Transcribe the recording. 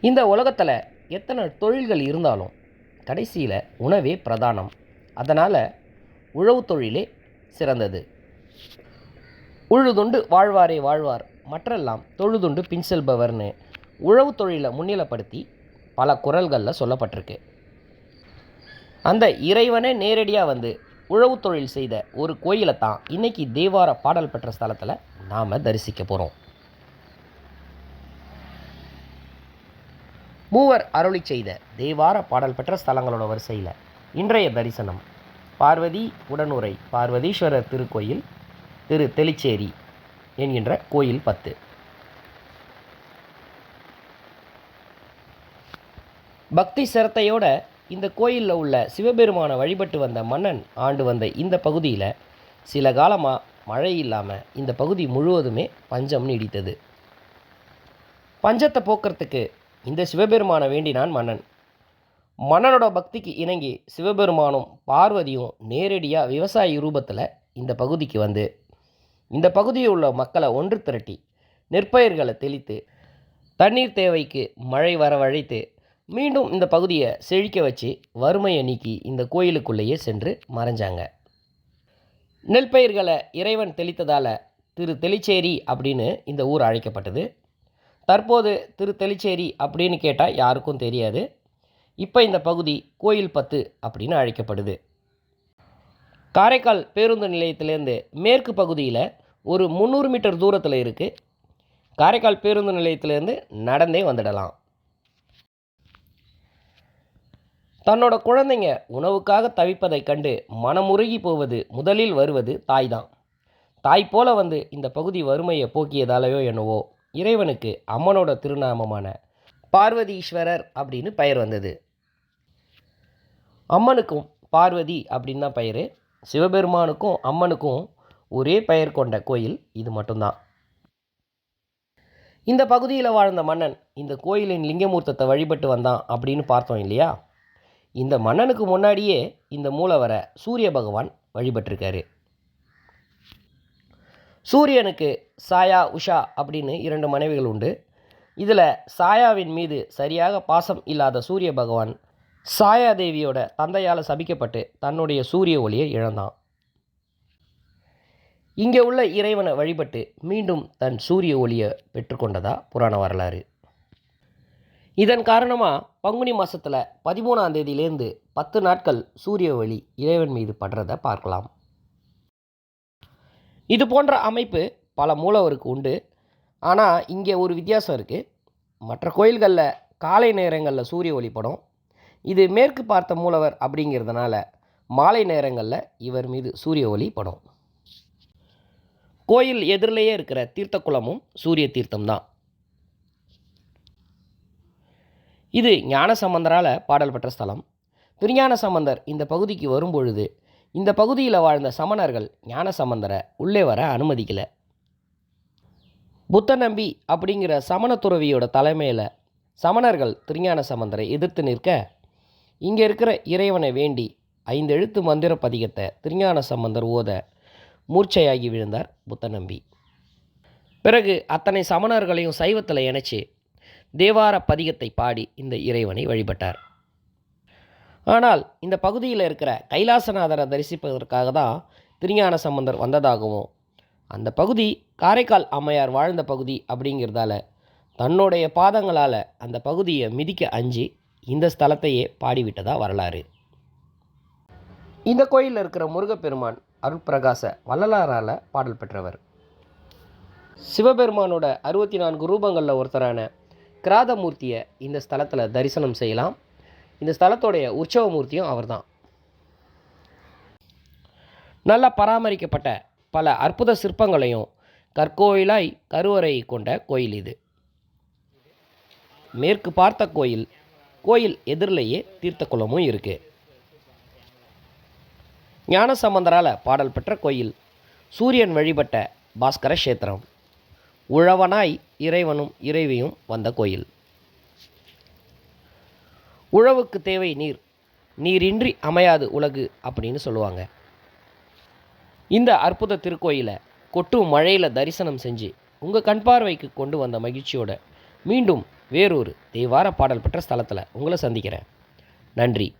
இந்த உலகத்தில் எத்தனை தொழில்கள் இருந்தாலும் கடைசியில் உணவே பிரதானம். அதனால் உழவு தொழிலே சிறந்தது. உழுதுண்டு வாழ்வாரே வாழ்வார். மற்றெல்லாம் தொழுதுண்டு பின் செல்பவர்னு உழவு தொழிலை முன்னிலைப்படுத்தி பல குரல்களில் சொல்லப்பட்டிருக்கு. அந்த இறைவனே நேரடியாக வந்து உழவு தொழில் செய்த ஒரு கோயிலை தான் இன்றைக்கி தேவார பாடல் பெற்ற ஸ்தலத்தில் நாம் தரிசிக்க போகிறோம் மூவர் அருளி செய்த தேவார பாடல் பெற்ற ஸ்தலங்களோட வரிசையில் இன்றைய தரிசனம். பார்வதி உடனுரை பார்வதீஸ்வரர் திருக்கோயில் திரு தெளிச்சேரி என்கின்ற கோயில் பத்து. பக்தி சிரத்தையோட இந்த கோயிலில் உள்ள சிவபெருமானை வழிபட்டு வந்த மன்னன் ஆண்டு வந்த இந்த பகுதியில் சில காலமாக மழை இல்லாமல் இந்த பகுதி முழுவதுமே பஞ்சம் நீடித்தது. பஞ்சத்தை போக்குறதுக்கு இந்த சிவபெருமானை வேண்டினான் மன்னன். மன்னனோட பக்திக்கு இணங்கி சிவபெருமானும் பார்வதியும் நேரடியாக விவசாயி ரூபத்தில் இந்த பகுதிக்கு வந்து இந்த பகுதியில் உள்ள மக்களை ஒன்று திரட்டி நெற்பயிர்களை தெளித்து தண்ணீர் தேவைக்கு மழை வரவழைத்து மீண்டும் இந்த பகுதியை செழிக்க வச்சு வறுமையை நீக்கி இந்த கோயிலுக்குள்ளேயே சென்று மறைஞ்சாங்க. நெல் பயிர்களை இறைவன் தெளித்ததால் திரு தெளிச்சேரி அப்படின்னு இந்த ஊர் அழைக்கப்பட்டது. தற்போது திரு தெளிச்சேரி அப்படின்னு கேட்டால் யாருக்கும் தெரியாது. இப்போ இந்த பகுதி கோயில் பத்து அப்படின்னு அழைக்கப்படுது. காரைக்கால் பேருந்து நிலையத்திலேருந்து மேற்கு பகுதியில் ஒரு முந்நூறு மீட்டர் தூரத்தில் இருக்குது காரைக்கால் பேருந்து நிலையத்திலேருந்து நடந்தே வந்துடலாம். தன்னோட குழந்தைங்க உணவுக்காக தவிப்பதைக் கண்டு மனமுருகி போவது முதலில் வருவது தாய் தான் தாய் போல வந்து இந்த பகுதி வறுமையை போக்கியதாலேயோ என்னவோ இறைவனுக்கு அம்மனோட திருநாமமான பார்வதீஸ்வரர் அப்படின்னு பெயர் வந்தது. அம்மனுக்கும் பார்வதி அப்படின்னு தான் பெயர். சிவபெருமானுக்கும் அம்மனுக்கும் ஒரே பெயர் கொண்ட கோயில் இது மட்டும்தான். இந்த பகுதியில் வாழ்ந்த மன்னன் இந்த கோயிலின் லிங்கமூர்த்தத்தை வழிபட்டு வந்தான் அப்படின்னு பார்த்தோம் இல்லையா? இந்த மன்னனுக்கு முன்னாடியே இந்த மூலவரை சூரிய பகவான் வழிபட்டிருக்காரு. சூரியனுக்கு சாயா உஷா அப்படின்னு இரண்டு மனைவிகள் உண்டு. இதில் சாயாவின் மீது சரியாக பாசம் இல்லாத சூரிய பகவான் சாயா தேவியோட தந்தையால் சபிக்கப்பட்டு தன்னுடைய சூரிய ஒளியை இழந்தான். இங்கே உள்ள இறைவனை வழிபட்டு மீண்டும் தன் சூரிய ஒளியை பெற்றுக்கொண்டதா புராண வரலாறு. இதன் காரணமாக பங்குனி மாதத்தில் பதிமூணாம் தேதியிலேருந்து பத்து நாட்கள் சூரிய ஒளி இறைவன் மீது படுறதை பார்க்கலாம். இது போன்ற அமைப்பு பல மூலவருக்கு உண்டு. ஆனால் இங்கே ஒரு வித்தியாசம் இருக்குது மற்ற கோயில்களில் காலை நேரங்களில் சூரிய ஒளிப்படும் இது மேற்கு பார்த்த மூலவர் அப்படிங்கிறதுனால மாலை நேரங்களில் இவர் மீது சூரிய ஒளி படும். கோயில் எதிரிலேயே இருக்கிற தீர்த்தக்குளமும் சூரிய தீர்த்தம் தான் இது ஞான சம்பந்தரால் பாடல் பெற்ற ஸ்தலம். திருஞான சம்பந்தர் இந்த பகுதிக்கு வரும்பொழுது இந்த பகுதியில் வாழ்ந்த சமணர்கள் ஞான சம்பந்தரை உள்ளே வர அனுமதிக்கலை. புத்த நம்பி அப்படிங்கிற சமண துறவியோட தலைமையில் சமணர்கள் திருஞான சம்பந்தரை எதிர்த்து நிற்க இங்கே இருக்கிற இறைவனை வேண்டி ஐந்து எழுத்து மந்திர பதிகத்தை திருஞான சம்பந்தர் ஓத மூர்ச்சையாகி விழுந்தார் புத்த நம்பி. பிறகு அத்தனை சமணர்களையும் சைவத்தில் இணைச்சி தேவார பதிகத்தை பாடி இந்த இறைவனை வழிபட்டார். ஆனால் இந்த பகுதியில் இருக்கிற கைலாசநாதரை தரிசிப்பதற்காக தான் திருஞான சம்பந்தர் வந்ததாகவும் அந்த பகுதி காரைக்கால் அம்மையார் வாழ்ந்த பகுதி அப்படிங்கிறதால தன்னுடைய பாதங்களால் அந்த பகுதியை மிதிக்க அஞ்சி இந்த ஸ்தலத்தையே பாடிவிட்டதா வரலாறு. இந்த கோயிலில் இருக்கிற முருகப்பெருமான் அருட்பிரகாச வள்ளலாரால் பாடல் பெற்றவர். சிவபெருமானோட அறுபத்தி நான்கு ரூபங்களில் ஒருத்தரான கிராதமூர்த்தியை இந்த ஸ்தலத்தில் தரிசனம் செய்யலாம். இந்த ஸ்தலத்தோடைய உற்சவ மூர்த்தியும் அவர்தான். நல்லா பராமரிக்கப்பட்ட பல அற்புத சிற்பங்களையும் கற்கோயிலாய் கருவறை கொண்ட கோயில் இது. மேற்கு பார்த்த கோயில் கோயில் எதிரிலேயே தீர்த்தக்குளமும் இருக்குது ஞானசம்பந்தரால் பாடல் பெற்ற கோயில் சூரியன் வழிபட்ட பாஸ்கர கஷேத்திரம். உழவனாய் இறைவனும் இறைவியும் வந்த கோயில். உழவுக்கு தேவை நீர். நீரின்றி அமையாது உலகு அப்படின்னு சொல்லுவாங்க. இந்த அற்புத திருக்கோயிலை கொட்டும் மழையில் தரிசனம் செஞ்சு உங்கள் கண் பார்வைக்கு கொண்டு வந்த மகிழ்ச்சியோட மீண்டும் வேறொரு தேவார பாடல் பெற்ற ஸ்தலத்தில் உங்களை சந்திக்கிறேன். நன்றி.